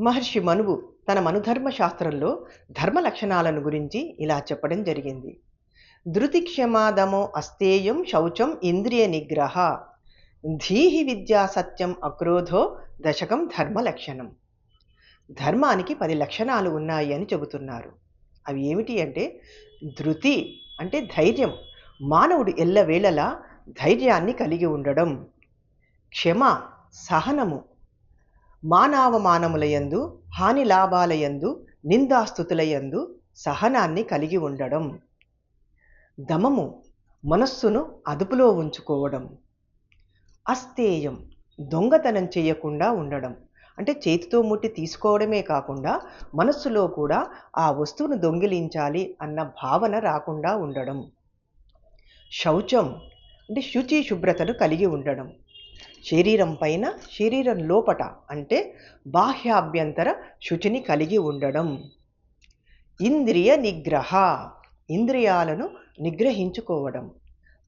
మహర్షి మనువు తన మనుధర్మ శాస్త్రంలో ధర్మ లక్షణాలను గురించి ఇలా చెప్పడం జరిగింది. ధృతి క్షమాదమో అస్తేయం శౌచం ఇంద్రియ నిగ్రహ. ధీహి విద్యా సత్యం అక్రోధో దశకం ధర్మ లక్షణం. ధర్మానికి పది లక్షణాలు ఉన్నాయి అని చెబుతున్నారు. అవి ఏమిటి అంటే ధృతి అంటే ధైర్యం. మానవుడు ఎల్లవేళలా ధైర్యాన్ని కలిగి ఉండడం. క్షమ సహనము మానవమానములయందు హాని లాభాలయందు నిందాస్థుతులయందు సహనాన్ని కలిగి ఉండడం. దమము మనస్సును అదుపులో ఉంచుకోవడం. అస్థేయం దొంగతనం చేయకుండా ఉండడం. అంటే చేతితో ముట్టి తీసుకోవడమే కాకుండా మనస్సులో కూడా ఆ వస్తువును దొంగిలించాలి అన్న భావన రాకుండా ఉండడం. శౌచం అంటే శుచి శుభ్రతను కలిగి ఉండడం. శరీరం పైన శరీరం లోపట అంటే బాహ్యాభ్యంతర శుచిని కలిగి ఉండడం. ఇంద్రియ నిగ్రహ ఇంద్రియాలను నిగ్రహించుకోవడం.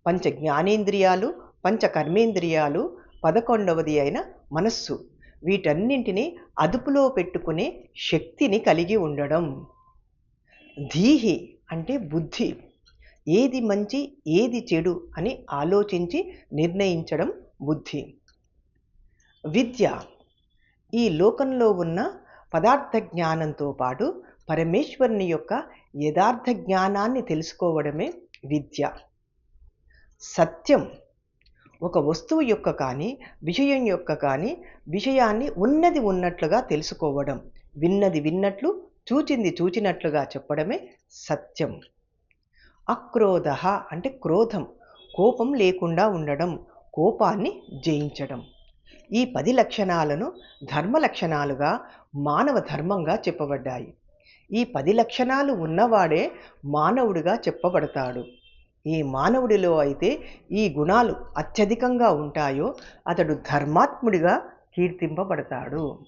పంచ జ్ఞానేంద్రియాలు పంచ కర్మేంద్రియాలు పదకొండవది అయిన మనస్సు వీటన్నింటినీ అదుపులో పెట్టుకునే శక్తిని కలిగి ఉండడం. ధీహి అంటే బుద్ధి. ఏది మంచి ఏది చెడు అని ఆలోచించి నిర్ణయించడం బుద్ధి. విద్య ఈ లోకంలో ఉన్న పదార్థ జ్ఞానంతో పాటు పరమేశ్వరుని యొక్క యథార్థ జ్ఞానాన్ని తెలుసుకోవడమే విద్య. సత్యం ఒక వస్తువు యొక్క కానీ విషయం యొక్క కానీ విషయాన్ని ఉన్నది ఉన్నట్లుగా తెలుసుకోవడం విన్నది విన్నట్లు చూచింది చూచినట్లుగా చెప్పడమే సత్యం. అక్రోధ అంటే క్రోధం కోపం లేకుండా ఉండడం కోపాన్ని జయించడం. ఈ పది లక్షణాలను ధర్మ లక్షణాలుగా మానవ ధర్మంగా చెప్పబడ్డాయి. ఈ పది లక్షణాలు ఉన్నవాడే మానవుడిగా చెప్పబడతాడు. ఈ మానవుడిలో అయితే ఈ గుణాలు అత్యధికంగా ఉంటాయో అతడు ధర్మాత్ముడిగా కీర్తింపబడతాడు.